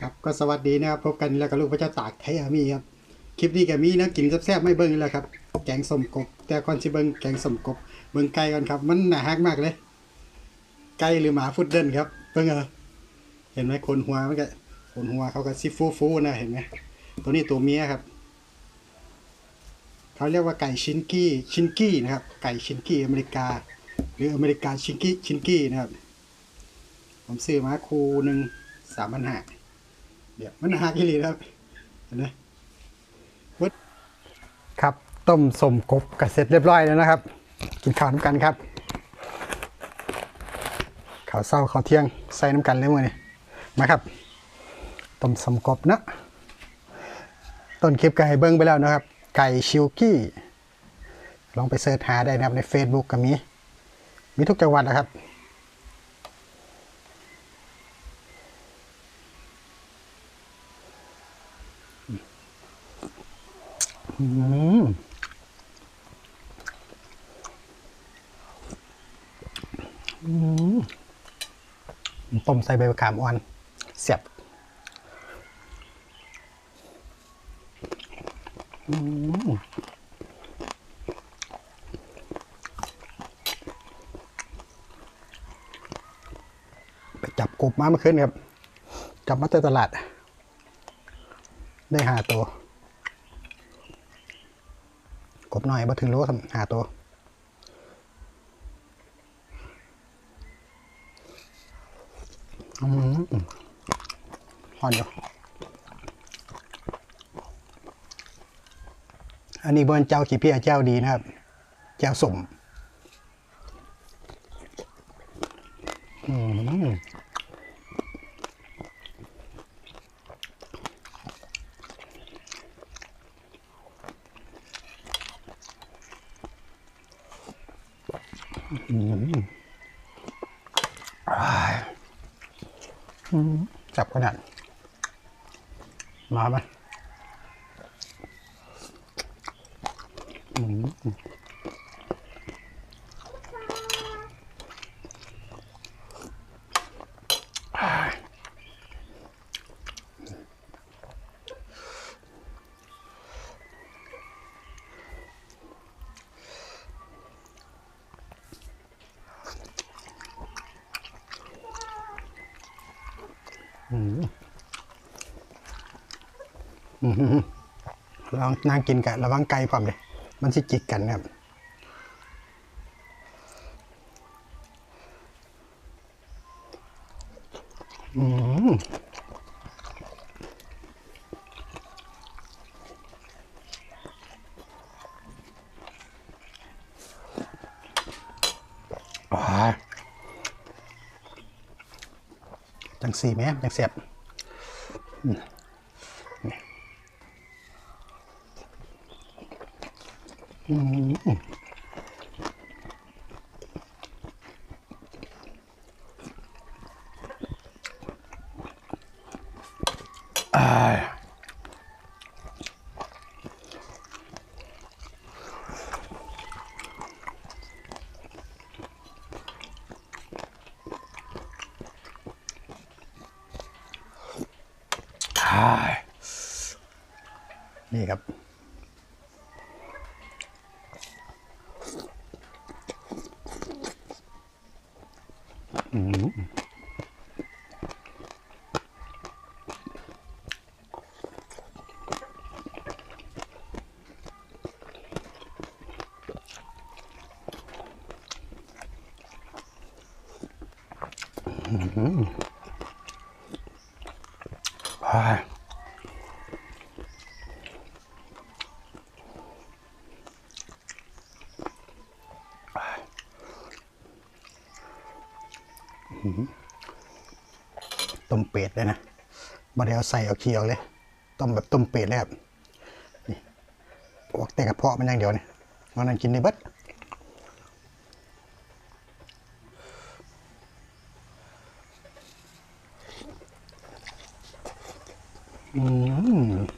ครับก็สวัสดีนะครับพบกันแล้วกับลูกพระเจ้าตากไทยอามีครับคลิปนี้ก็มีนะกินแซ่บๆไม่เบิ้งแล้วครับ แกงสมกบ แต่ก่อนสิเบิ้งแกงสมกบ เบิ้งไก่ก่อนครับ มันหนาฮักมากเลย ไก่หรือหมาฟุตเดิลครับเบิ้งเออเห็นไหมคนหัวมันก็คนหัวเขาก็ซิฟูฟูๆนะเห็นไหมตัวนี้ตัวเมียครับเขาเรียกว่าไก่ชินกี้ชินกี้นะครับ ไก่ชินกี้อเมริกา หรืออเมริกาชินกี้ชินกี้นะครับ ผมซื้อมาคูหนึ่งสามพันห้าเดี๋ยวมันหากิลีครับเห็นไหมวัดครับต้มสมกบกระเสร็จเรียบร้อยแล้วนะครับ กินข้าวน้ำกันครับข้าวเศร้าข้าวเที่ยงใส่น้ำกันเลยมื่อนี้มาครับต้มสมกบนะต้นคลิปก็ให้เบิ้งไปแล้วนะครับ ไก่ชิวกี้ ลองไปเสิร์ชหาได้นะครับใน Facebook ก็มี มีทุกจังหวัดนะครับ อืมต้มใส่ใบมะขามอ่อน เสียบ อืมไปจับกบ มาเมื่อคืนครับจับมาจากตลาด ได้หาตัวกบหน่อยมาถึงโลทำหาตัวอืมหอนอยู่อันนี้เบิร์นเจ้าขี้เพียเจ้าดีนะครับ เจ้าสมอืมอืมอ้ายอืม จับขนาด มาไหม ลองนั่งกินกันระวังไก่พร้อมเลยมันสิจิกกันครับอืม สี่แม่จังเสียบอืม นี่ครับ อืมอืมอ่า ต้มเป็ดเลยนะบ่ได้เอาใส่เอาขี้ออกเลย ต้มแบบต้มเป็ดเลยครับนี่พวกแต่กระเพาะมันอย่างเดียวเนี่ยวันนั้นกินได้เบิดอืม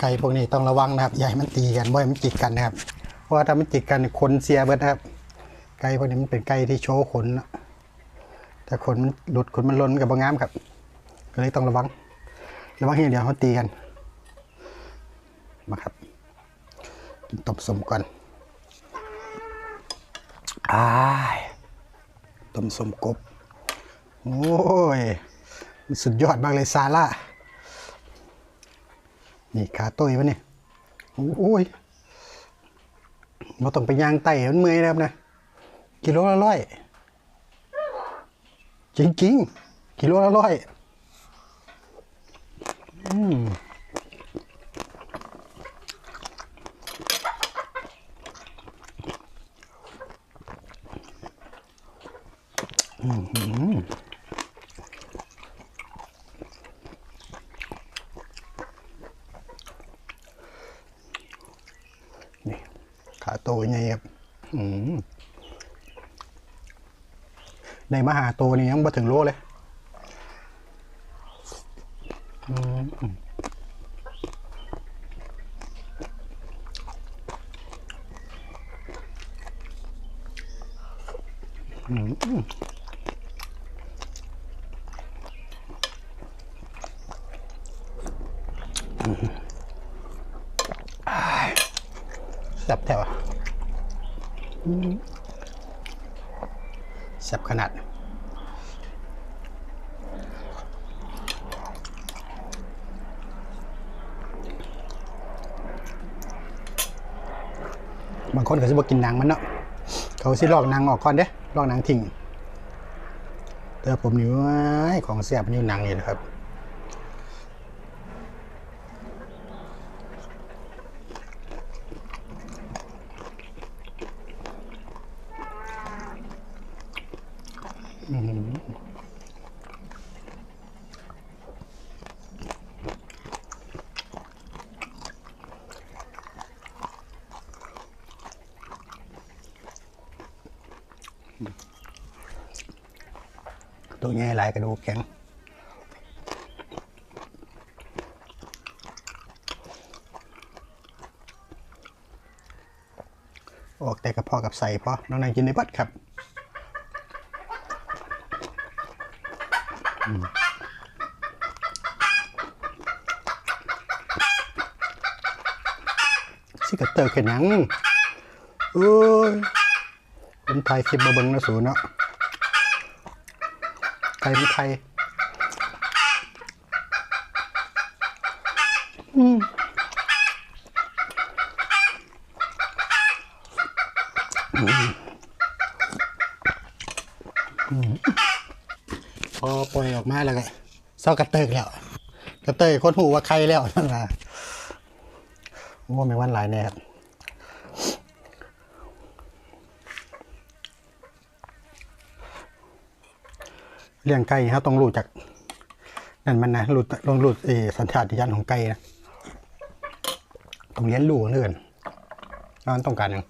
ไก่พวกนี้ต้องระวังนะครับอย่าให้มันตีกันบ่ให้มันจิกกันนะครับ เพราะว่าถ้ามันจิกกันเนี่ยขนเสียเบิดนะครับ ไก่พวกนี้มันเป็นไก่ที่โชว์ขนนะแต่ขนมันหลุดขนมันหล้นกับบางงามครับ ก็เลยต้องระวัง ระวังให้เดี๋ยวเขาตีกัน มาครับกินต้มสมก่อนอ้ายต้มสมกบ โอ้ยมันสุดยอดมากเลยซาร่า นี่ขาตุ้ยวะเนี่ยโอ้ยเราต้องไปย่างไต่มันเมื่อยนะครับนะกิโลละร้อยจริงๆกิโลละร้อยอืมอื้อหือนี่ขาโตยังไงครับในมหาโตนี่ยังมาถึงโลเลยแซ่บแถวอะอืม แซ่บขนาด บางคนก็จะบอกกินหนังมันเนาะเขาสิลอกหนังออกก่อนเด้ลอกหนังทิ้งแต่ผมนี่ว่าของแซ่บมันอยู่หนังนี่แหละครับ ตัวนี้หลายกระดูกแข็งออกแต่กระเพาะกับใส่พอน้องนายกินในบัดครับสิกระเตอร์ขึ้นหยังโอ้ย เป็นไทยคลิปมาเบิงนะสูเนาะไทยเป็นไทยอืมพอปล่อยออกมาแล้วก็เศร้ากระเติกแล้วกระเติกคนหูว่าใครแล้วนั่นล่ะโอ้ไม่วันหลายแน่ครับ เลี้ยงไก่เขาต้องรู้จักนั่นมันนะรู้ต้องรู้เออสัญชาตญาณของไก่นะต้องเรียนรู้เรื่อนว่ามันต้องการหยัง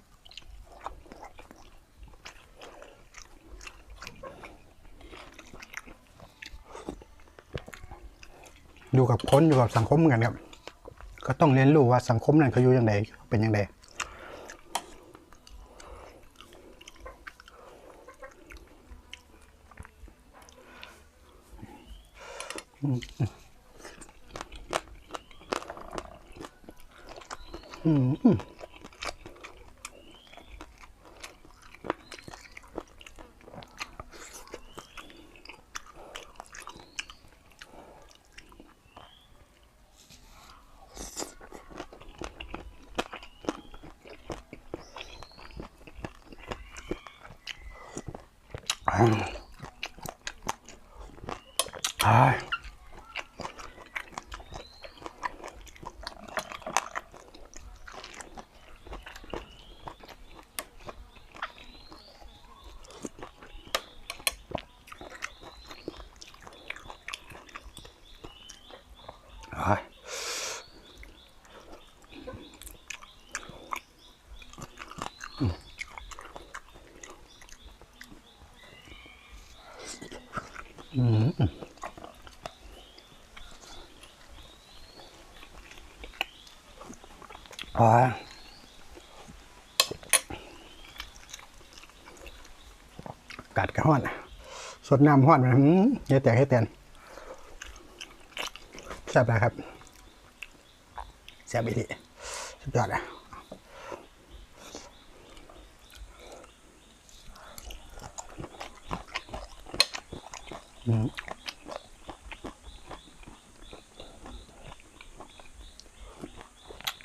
อยู่กับคนอยู่กับสังคมเหมือนกันครับ ก็ต้องเรียนรู้ว่าสังคมนั้นเขาอยู่ยังไงเป็นยังไง อ่ อ๋กัดกระห้อนสดน้ำห้อนมันเยอะแตกให้เตือนแซ่บนะครับแซ่บอีกทีสุดยอดอะ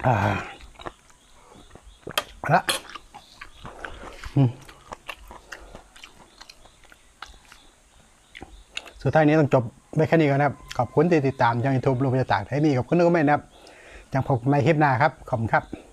อ่าละสุดท้ายนี้ต้องจบไปแค่นี้ก่อนนะครับ ขอบคุณที่ติดตามช่องยูทูบลูกพิจตากไทยมีขอบคุณทุกคนมากนะครับยังพบกันใหม่คลิปหน้าครับ ขอบคุณครับ